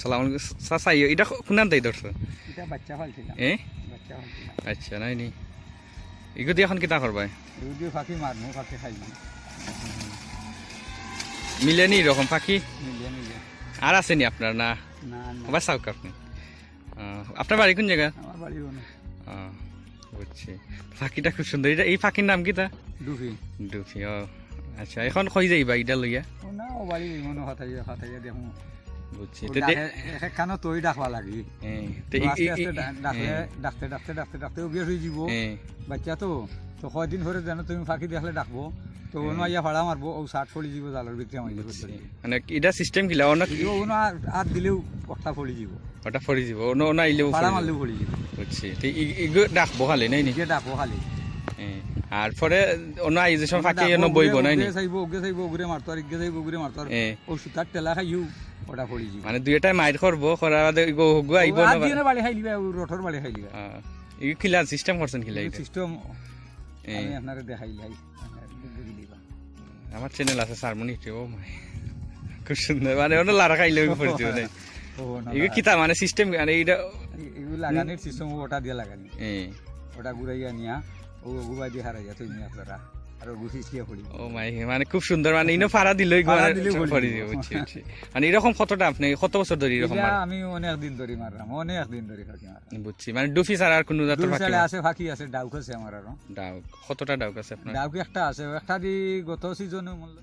সালাম আলাইকুম। চাচা এটা শুনান তাই ধরছো? এটা এ? আচ্ছা নাই নি এগুলো দিয়ে এখন কিতা করবাই? ফাঁকি মারমু ফাঁকি খাইবি মিলে নি এরকম মিলিয়ে আর আছে নি আপনার? না। আবার চাওক আপনি। আপনার বাড়ি কোন জায়গা? বুঝছি। পাখিটা খুব সুন্দর। এটা এই পাখির নাম কি তা? ডুবি ডুফি ও আচ্ছা এখন কই যাইবা ইটা লইয়া? না ও বাড়ি মনে হাতাইয়া হাতাইয়া দেখো বুঝছি। তে ডাকবা লাগি। তো আস্তে আস্তে ডাকলে ডাকতে ডাকতে ডাকতে ডাকতে অভ্যাস হয়ে যাব বাচ্চা তো তো কয়দিন ধরে তুমি ফাঁকি দেখলে ডাকবো। তো ওনো আইয়া ভাড়া মারবো ও শার্ট ফলি যাব জালের ভিতরে মারি মানে এটা সিস্টেম কিলা অন্য ওনো আর দিলেও কথা ফলি যাব ওটা ফরি যাব অন্য অন্য আইলেও ভাড়া মারলেও যাব। ফলি যাব বুঝছি। তে ইগো ডাকবো খালি নাই নি? ডাকবো খালি। আর পরে অন্য যে সব পাখি বইব নাই নি? চাইব ওগে চাইব ওগরে মারতো আর ইগে চাইব ওগরে মারতো ও সুতার টেলা খাইও। ওটা পড়ি যাব মানে দুই এটাই মাইর করব করার বাদে ইগো হগু আইব না আর দিয়ে বাড়ি খাই লিবা রথর বাড়ি খাই লিবা আহ, ইগো কিলা সিস্টেম করছেন কিলা এটা সিস্টেম আমি আপনাকে দেখাই লাই আমার চ্যানেল আছে সারমনি ও মাই। খুব সুন্দর। মানে অন্য লারা খাইলে পরিচিত নাই ও না কিতা মানে সিস্টেম মানে এইটা এগুলো লাগানির সিস্টেম ওটা দিয়ে লাগানি। ওটা ঘুরাইয়া নিয়া ও গুবাই দিয়ে হারাইয়া তুই নিয়ে আপনারা। ও মাই মানে খুব মানে ইনো মানে মানে এরকম কতটা আপনি কত বছর ধরে এরকম আমি অনেক দিন ধরে মারলাম অনেক দিন ধরে ফাঁকি মারলাম। বুঝছি মানে ডুফি ছাড়া আর কোনো জাতের? আছে ফাঁকি আছে ডাউক আছে আমার আরও। ডাউক কতটা ডাউক আছে আপনার? ডাউক একটা আছে একটা দি গত সিজনে মূল্য